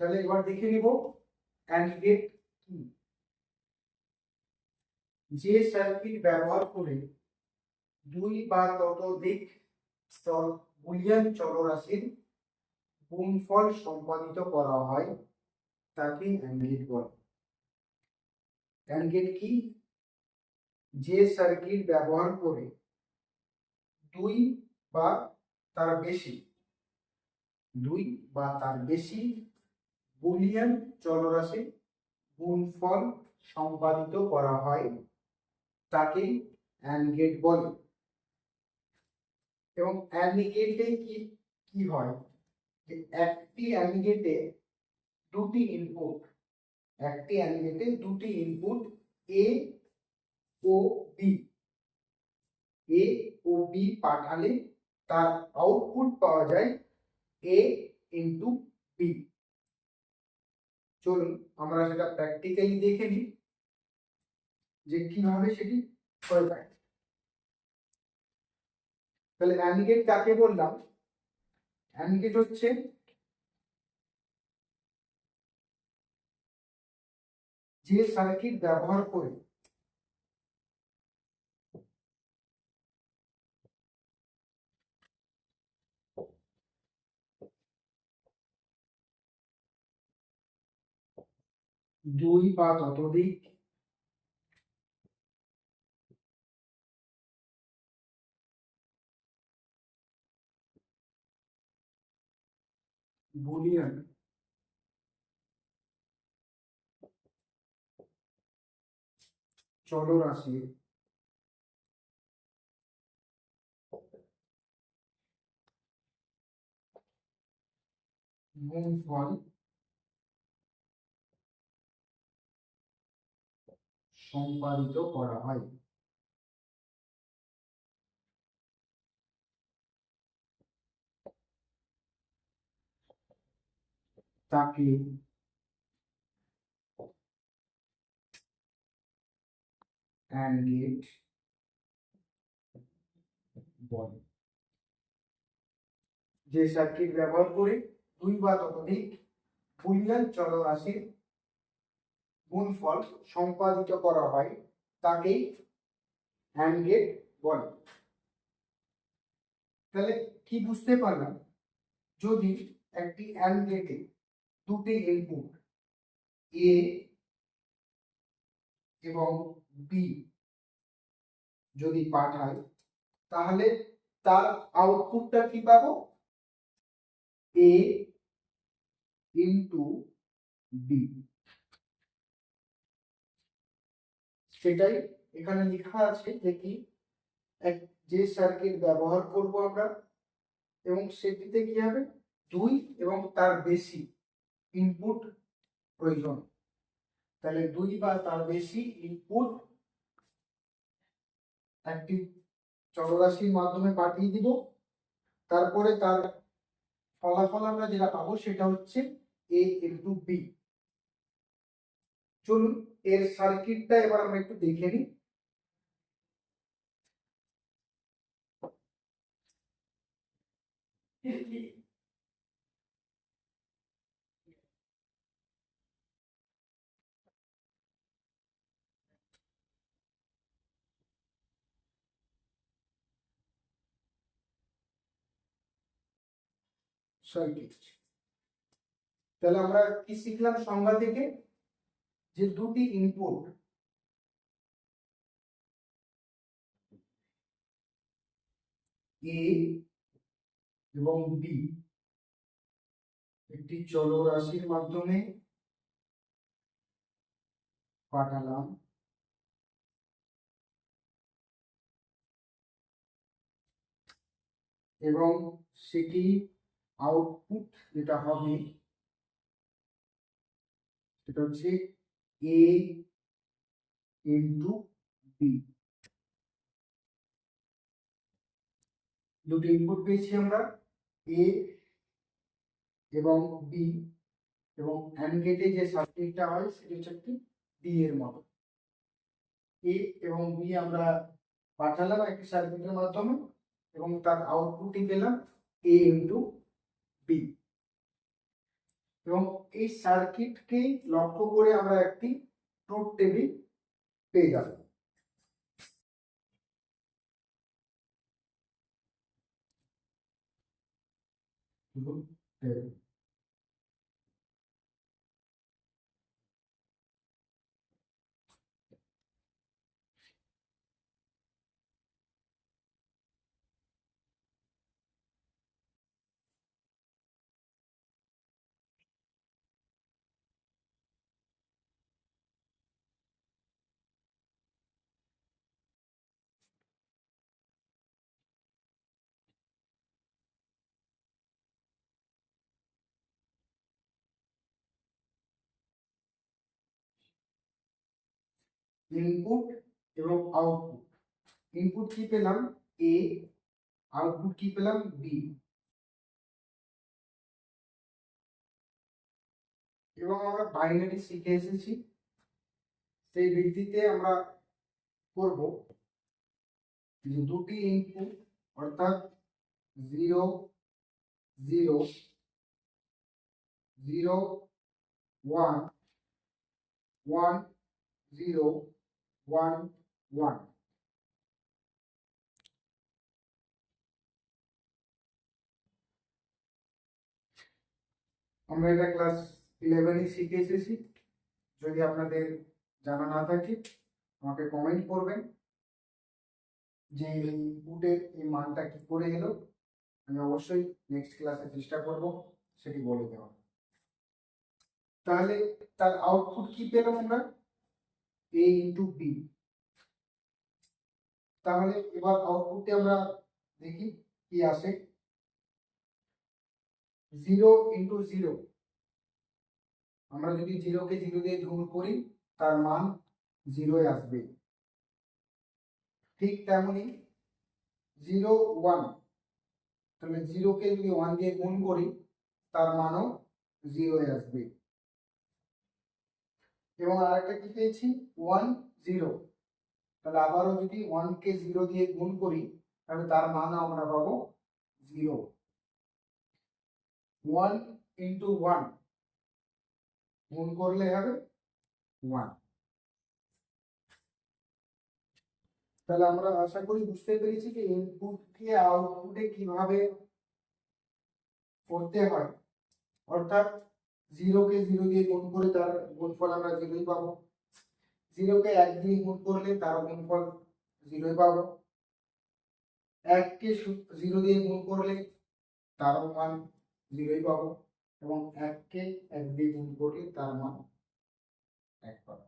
তাহলে এবার দেখে নিব অ্যান্ড গেট কি। যে সার্কিট ব্যবহার করে দুই বা ততোধিক স্তর বুলিয়ান চলরাশির গুণফল সম্পাদিত করা হয় তাকে অ্যান্ড গেট বলে। অ্যান্ড গেট কি? যে সার্কিট ব্যবহার করে দুই বা তার বেশি, দুই বা তার বেশি বুলিয়ান চলরাশি গুণফল সম্পাদিত করা হয় তাকে অ্যান্ড গেট বলে। এবং অ্যান্ড গেটে কি কি হয়? যে একটি অ্যান্ড গেটে দুটি ইনপুট একটি অ্যান্ড গেটে দুটি ইনপুট এ ও বি এ ও বি পাঠালে তার আউটপুট পাওয়া যায় এ ইন্টু বি চলুন, আমরা সেটা প্র্যাকটিক্যালি দেখে নিই যে কীভাবে সেটি হয়ে থাকে। তাহলে অ্যানগেট কাকে বললাম? অ্যানগেট হচ্ছে যে সার্কিট ব্যবহার করে দুই বা ততোধিক বুলিয়ান চলরাশি গুণফল সম্পাদিত করা হয়। তাকে অ্যান্ড বলে। যে সার্কিট ব্যবহার করে দুই বা ততোধিক বুলিয়ান চলরাশির গুণফল সম্পাদিত করা হয় তাকেই হ্যান্ড গেট বলে। তাহলে কি বুঝতে পারলাম? যদি একটি অ্যান্ড গেটে দুটি ইনপুট এ এবং বি যদি পাঠায়, তাহলে তার আউটপুটটা কি পাবো? এ ইন্টু বি সেটাই এখানে লেখা আছে যে কি, এক, যে সার্কিট ব্যবহার করব আমরা, এবং সেটিতে কি হবে? দুই এবং তার বেশি ইনপুট প্রয়োজন। তাহলে দুই বা তার বেশি ইনপুট একটি চলরাশির মাধ্যমে পাঠিয়ে দিব। তারপরে তার ফলাফল আমরা যেটা পাবো সেটা হচ্ছে এ ইন্টু বি চলুন এর সার্কিটটা এবার আমরা একটু দেখে নিই। সার্কিট তাহলে আমরা কি শিখলাম সংজ্ঞা থেকে? যে দুটি ইনপুট এ এবং বি একটি চলরাশির মাধ্যমে পাঠালাম। এবং সেটি আউটপুট যেটা হবে, সেটা হচ্ছে এ ইন্টু বি দুটো ইনপুট পেয়েছি আমরা এ এবং বি এবং অ্যান্ড গেটে যে সার্কিটটা হয় সেটা হচ্ছে একটি বি এর মতো। এ এবং বি আমরা পাঠালাম একটি সার্কিটের মাধ্যমে এবং তার আউটপুটই পেলাম এ ইন্টু বি এবং এই সার্কিটকে লক্ষ্য করে আমরা একটি ট্রুথ টেবিল পেয়ে যাব ট্রুথ table. ইনপুট এবং আউটপুট ইনপুট কি পেলাম? এ আউটপুট কি পেলাম? বি এবং আমরা বাইনারি শিখে এসেছি। সেই ভিত্তিতে আমরা করব যে দুটি ইনপুট অর্থাৎ zero zero zero one one zero one one আমরা এটা ক্লাস ইলেভেনই শিখে এসেছি যদি আপনাদের জানা না থাকে, আমাকে কমেন্ট করবেন যে এই ইনপুটের এই মানটা কি করে এলো। আমি অবশ্যই নেক্সট ক্লাসে চেষ্টা করব, সেটি বলে দেওয়া তাহলে তার আউটপুট কি পেলাম আমরা? এ ইন্টু বি তাহলে এবার আউটপুটে আমরা দেখি কি আসে। জিরো ইন্টু জিরো আমরা যদি জিরোকে জিরো দিয়ে গুণ করি, তার মান জিরোয় আসবে। ঠিক তেমনি জিরো ওয়ান তাহলে জিরোকে যদি ওয়ান দিয়ে গুণ করি, তার মানও জিরোয় আসবে। এবং আরেকটা কি পেয়েছি? ওয়ান জিরো তাহলে আবারও যদি ওয়ানকে জিরো দিয়ে গুণ করি, তাহলে তার মান আমরা পাবো জিরো ওয়ান ইন্টু ওয়ান গুণ করলে হবে ওয়ান তাহলে আমরা আশা করি বুঝতে পেরেছি যে ইনপুটকে আউটপুটে কীভাবে করতে হয়। অর্থাৎ জিরোকে জিরো দিয়ে গুণ করে তার গুণফল আমরা জিরোই পাবো। জিরোকে এক দিয়ে গুণ করলে তার গুণফল জিরোই পাবো। এককে জিরো দিয়ে গুণ করলে তারও মান জিরোই পাবো এবং এককে এক দিয়ে গুণ করলে তার মান এক পাবো।